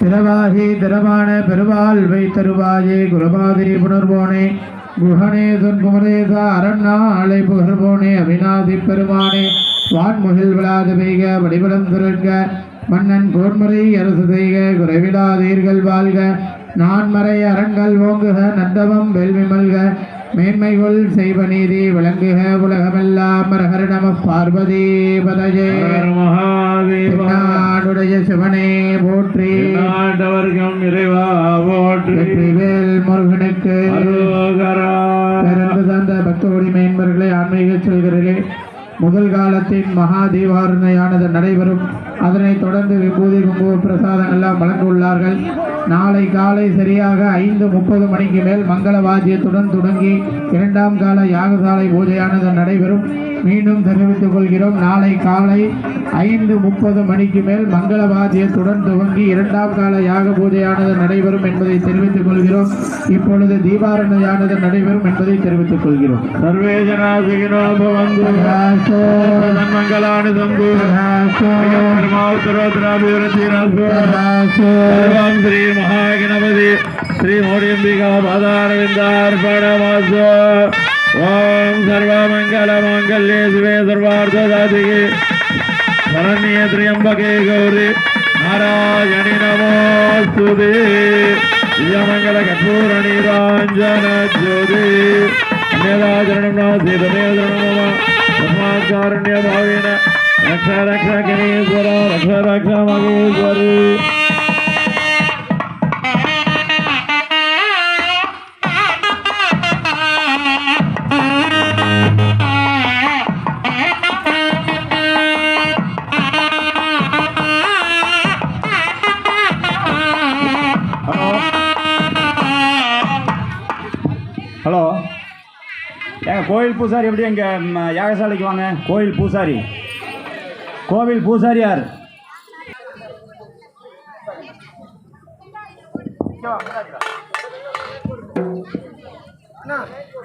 திரவாகி திரவான பெருவாழ்வை தருவாயே குருபாதி புணர்வோனே குஹனே துன்குமரேசா அரண்நாளை புகர்வோனே அவிநாதி பெருமானே வான்முகில் விழாது பெய்க வடிவடம் திரள்க மன்னன் கோன்முறை அரசு செய்க குறைவிடாதீர்கள் வாழ்க நான்மறை அரண்கள் ஓங்குக நந்தவம் வெல்வி மல்க மேன்மைகள் செய்வ நீதி விளங்குக உலகமெல்லாம் ஹர நம பார்வதி பதஜே மகாதேவா. நாடுடைய சிவனே போற்றி. நாட்டவர்க்கம் இறைவா போற்றி. வெற்றிவேல் முருகனுக்கு பிறந்து தந்த பக்தோடி மேன்பர்களை ஆன்மீக செல்கிறே முதல் காலத்தின் மகா தீபாரணையானது நடைபெறும். அதனைத் தொடர்ந்து விபூதி குங்கும பிரசாதம் எல்லாம் வழங்க உள்ளார்கள் நாளை காலை சரியாக ஐந்து முப்பது மணிக்கு மேல் மங்கள வாத்தியத்துடன் தொடங்கி இரண்டாம் கால யாகசாலை பூஜையானது நடைபெறும். மீண்டும் தெரிவித்துக் கொள்கிறோம் நாளை காலை ஐந்து முப்பது மணிக்கு மேல் மங்கள வாத்தியத்துடன் துவங்கி இரண்டாம் கால யாக பூஜையானது நடைபெறும் என்பதை தெரிவித்துக் கொள்கிறோம். இப்பொழுது தீபாரணையானது நடைபெறும் என்பதை தெரிவித்துக் கொள்கிறோம். சர்வே ஜனா சுகினோ பவந்து மங்களானு சம்பு सर्वं श्री महागणपति श्री मौर्यंबिका पादारविंदार्पणमस्तु ओम सर्वमंगलमांगल्ये शिवे सर्वार्थसाधिके शरण्ये त्र्यंबके गौरी नारायणि नमोस्तुते विजयमङ्गलकपूरणीराञ्जनज्योति मेधाचरणं नासीदमेधरणं मम धर्माचारण्यभावेन రక్ష రక్ష గణేశ్వర రక్ష రక్ష మహేశ్వరు ஹலோ ஏங்க கோயில் பூசாரி எப்படி எங்கள் யாகசாலைக்கு வாங்க? கோயில் பூசாரி. கோவில் பூசாரி யார் அண்ணா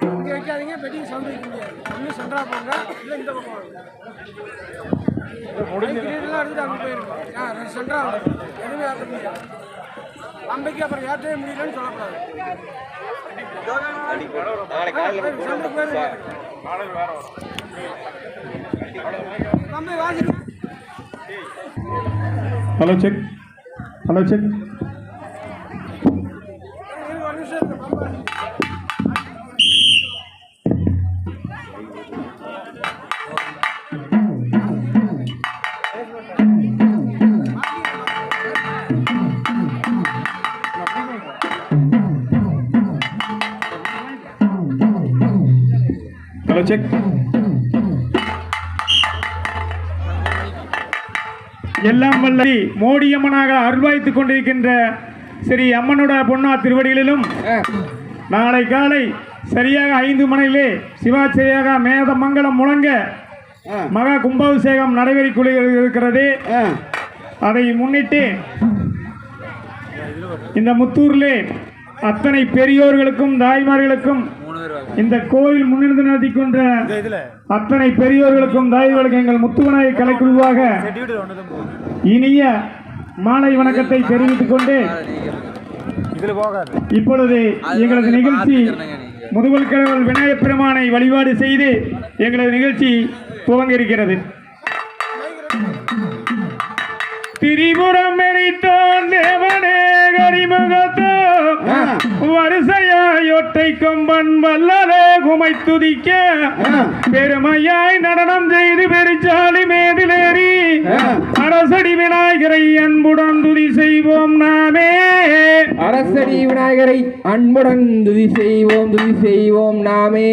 இங்கே வைக்காதீங்க பெட்டிங் சவுண்ட் வைக்க முடியாது போங்க இல்லை இந்த பக்கம் கிரீடெல்லாம் அங்கே போயிருக்கோம் ஆ சென்ட்ரா எதுவுமே ஏற்ற முடியாது அம்பைக்கு அப்புறம் ஏற்றவே முடியலன்னு சொல்லக்கூடாது சென்டர் போயிருங்க தம்பி வாசிட்டு hello check hello check Hello, check. எல்லாம் வல்ல மோடியம்மனாக அருள்வாய்த்துக் கொண்டிருக்கின்ற ஸ்ரீ அம்மனோட பொன்னா திருவடிகளிலும் நாளை காலை சரியாக ஐந்து மணியிலே சிவாச்சரியாக மேத மங்களம் முழங்க மகா கும்பாபிஷேகம் கொண்டிருக்கிறது அதை முன்னிட்டு இந்த முத்தூரிலே அத்தனை பெரியோர்களுக்கும் தாய்மார்களுக்கும் இந்த கோவில் முன்னிருந்து நடத்தி கொண்ட அத்தனை பெரியோர்களுக்கும் தாய்மார்களுக்கும் எங்கள் முத்துவனாய் கலைக்குழுவாக இனிய மாலை வணக்கத்தை தெரிவித்துக் கொண்டு இப்பொழுது எங்களது நிகழ்ச்சி முதுகல் கடவுள் விநாயகப் பெருமானை வழிபாடு செய்து எங்களது நிகழ்ச்சி துவங்க இருக்கிறது திரிபுரம் எரித்தோன் தேவனே கரிமுகத்தோ வரிசையாய் ஒற்றை கொம்பன் வல்லலே குமை துதிக்க பெருமையாய் நடனம் செய்து பெருச்சாலி மேதிலேறி அரசடி விநாயகரை அன்புடன் துதி செய்வோம் நாமே. அரசடி விநாயகரை அன்புடன் துதி செய்வோம் துதி செய்வோம் நாமே.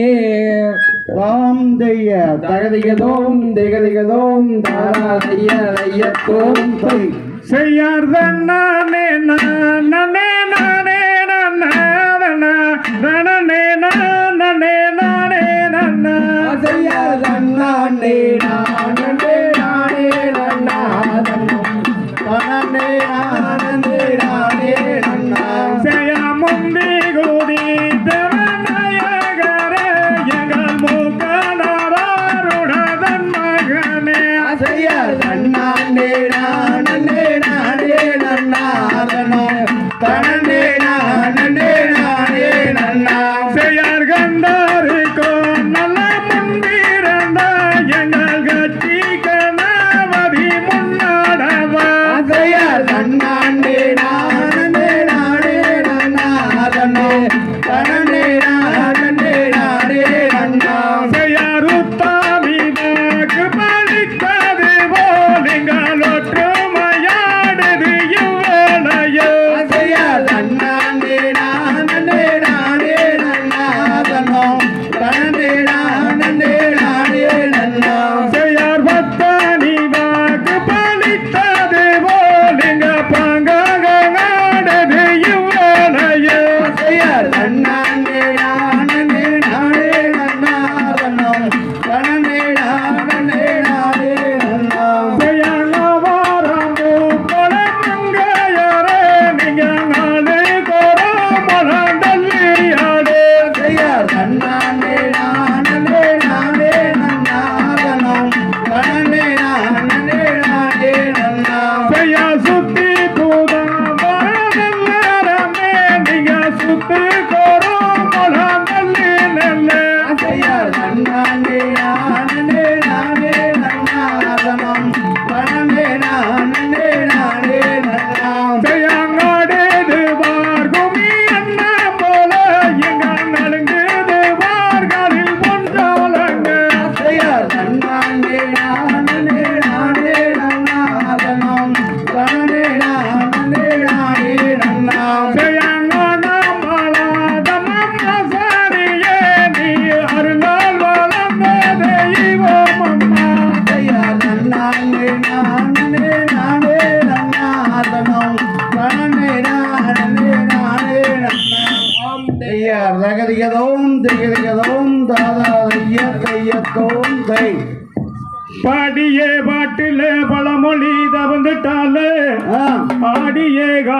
ராம் தெய்ய தகதிகதோம் திகதிகதோம் தாரா தைய தையத்தோம் தை செய்யார் நானே நானே நானே நானே நானே நானே நானே நானே தன்னாண்டே நானே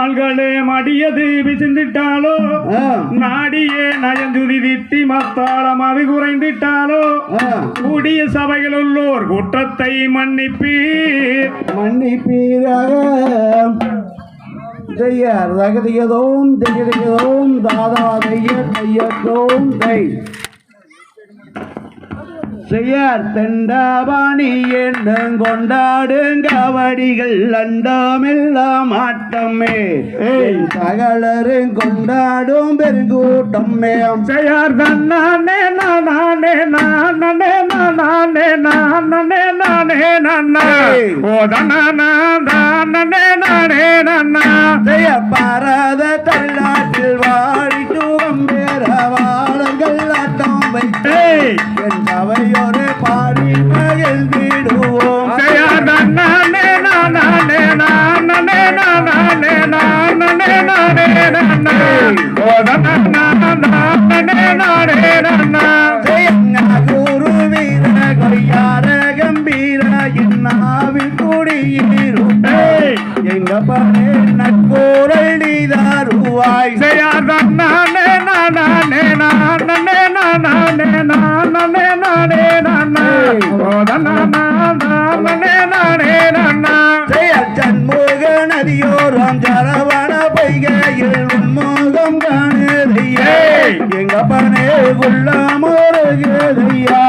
கால்களே மடியது விசிந்துட்டாலோ நாடியே நயந்துதி திட்டி மத்தாளம் அது குறைந்துட்டாலோ. கூடிய சபையில் உள்ளோர் குற்றத்தை மன்னிப்பீர். மன்னிப்பீராக. தையர் தகதியதோம் திகதியதோம் தாதா தையத்தோம் தை. செய்யார் தெண்டாபாணி என்னும் கொண்டாடுங்க வடிகள் அண்டமெல்லாம் ஆட்டமே. என் சகலரும் கொண்டாடும் பெருங்கூட்டமே செய்யார் தன்னானே நானே நானே நானே நானே நானே நானே ஓ தன்னானா தானே நானே நானா செய்ய பாரத தள்ளாட்டில் வாடிட்டுவம் பேர வாழங்கள் ஆட்டம். வைத்து ஏய். என் சபையோடு பாடி மகிழ்ந்திடுவோம் நானே நானே நானே நானே நானே நானே சரவண பொய்கையில் உன்முகம் காணுதையே. எங்க பணே குள்ளமோருகையா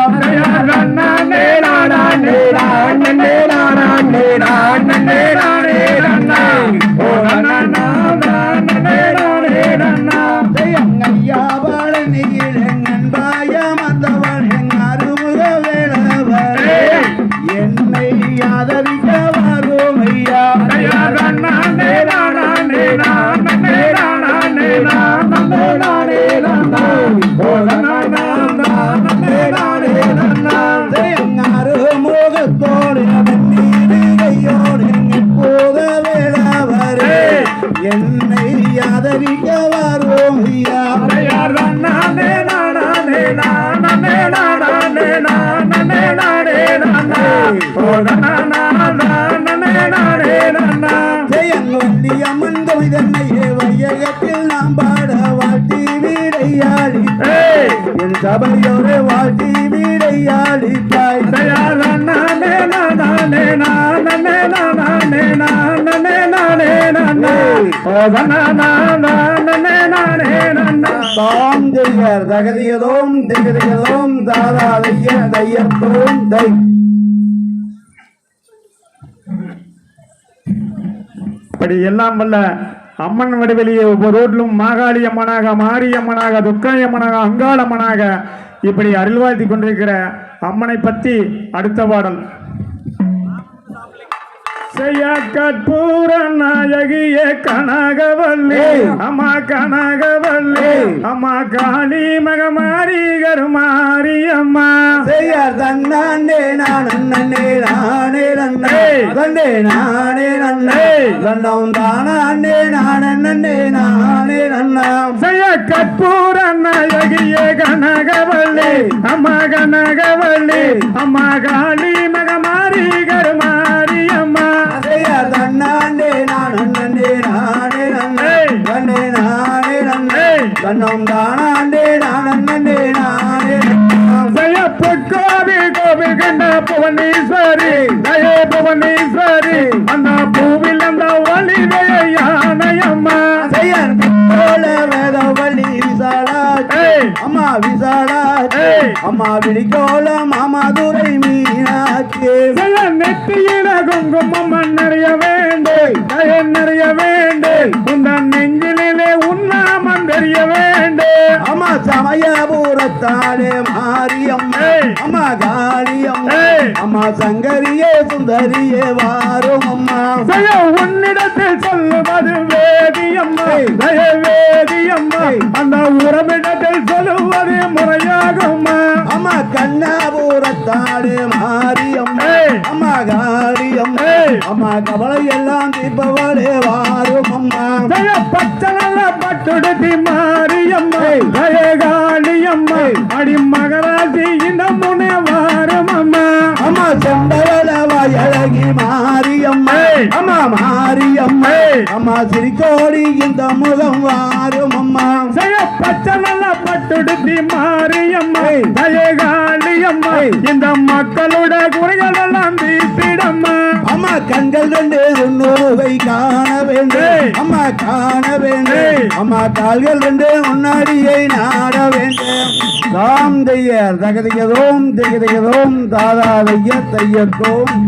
சபையோடு வாழ்த்தி செய்யார் தன்னானே நானே நானே. நானே நானே நானே நானா. தாம் ஜெயர் தகதியதோம் திகதியதோம் தாதா தைய தையத்தோம் தை. இப்படி எல்லாம் வல்ல அம்மன் வடிவெளியை ஒவ்வொரு ரோட்டிலும் மாகாளி அம்மனாக மாரியம்மனாக துர்க்காய் அம்மனாக அங்காள அம்மனாக இப்படி அருள்வாழ்த்தி கொண்டிருக்கிற அம்மனை பற்றி அடுத்த பாடல். செய்ய கற்பூர நாயகியே கனகவல்லி அம்மா கனகவல்லி அம்மா காளி மகமாரி அம்மா தன்னாண்டே நான் நன்னே நானே நன்னே. தண்டே நானே நன்னே. தண்டம் தானாண்டே நான் நன்னே நானே நன்னாம் செய்ய கற்பூர நாயகியே கனகவல்லி அம்மா கனகவல்லி அம்மா காளி மகமாரி கருமாரி அம்மா. செய்யார் தன்னாண்டே நான் நன்னே நானே நன்னே நானே நன்னே நான் நன்னே கோவில் கண்ட புவனீஸ்வரி தயே புவனீஸ்வரி அந்த பூவில் அந்த வலிதைய யானை அம்மா ஏய். அம்மா விழிக்கோல மாமாதுரை மீனாட்சி செய்ய நெத்தியில குங்குமம் நிறைய வேண்டு நிறைய வேண்டு உந்த நெஞ்சிலே உண்ணாமம் தெரிய வேண்டு அம்மா சமயபுரத்தாலே மாரியம்மா. அம்மா காளியம்மா. அம்மா சங்கரியே சுந்தரியே வாரும் அம்மா உன்னிடத்தில் வேதியம்மா ஏய். தய வேதியம்மா ஏய். அந்த உறவிடத்தில் சொல்லுவது முறையாகுமா அம்மா கண்ணபுரத்தாலே மாரியம்மா. அம்மா காளியம்மா. அம்மா கவலை எல்லாம் தீர்ப்பவளே வாரும் அம்மா பச்சனல்ல பட்டுடுதி மாரியம்மா ஜெயகாளியம்மா அடி மகராசி இந்த முனே வாரம் அம்மா அம்மா செம்பவல மாரியம்மா. அம்மா சிரிக்கோடி இந்த முகம் வாரும் அம்மா பச்சை நல்ல பட்டுடுத்தி மாரியம்மா. தயகாளியம்மா. இந்த மக்களோட குறைகள் எல்லாம் தீர்த்திடம்மா அம்மா கண்கள் ரெண்டு உன்னோவை காண வேண்டும். அம்மா காண வேண்டும். அம்மா கால்கள் ரெண்டு முன்னாடியை நாட வேண்டும். தாம் தையர் தகதிகதோம் திகதிகதோம் தாதா தைய தையத்தோம்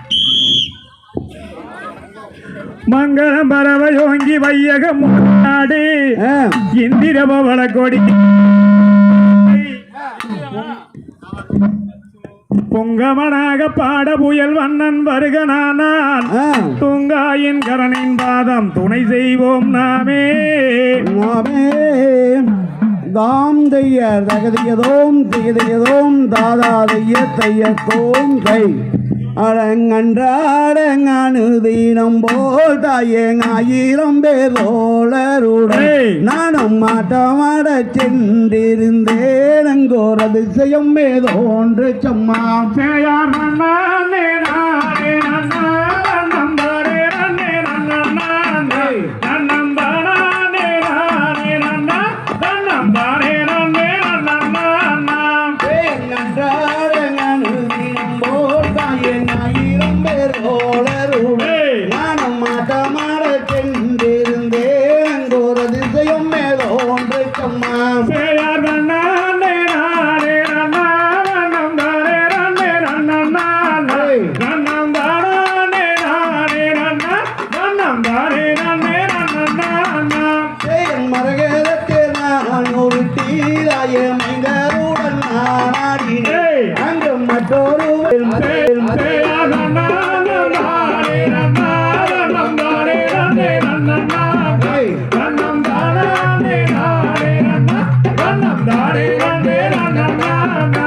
மங்களம் பரவயோங்கி வையகம் நாடு ஆ, இந்திர பவள கொடி பொங்கமனாக பாட புயல் வண்ணன் வருகனானால். துங்காயின் கரணின் பாதம் துணை செய்வோம் நாமே. நாமே. தாம் தையர் தகதியதோம் திகதியதோம் தாதா தைய தையத்தோம் தை அடங்கன்றாடங்கானு தீனம் போல் தாயங்காயிரம் பேரோளருடன் ஏய். நானும் மாட்டமாட சென்றிருந்தேன் அங்கோர் அதிசயம் ஏதோன்று சம்மா time.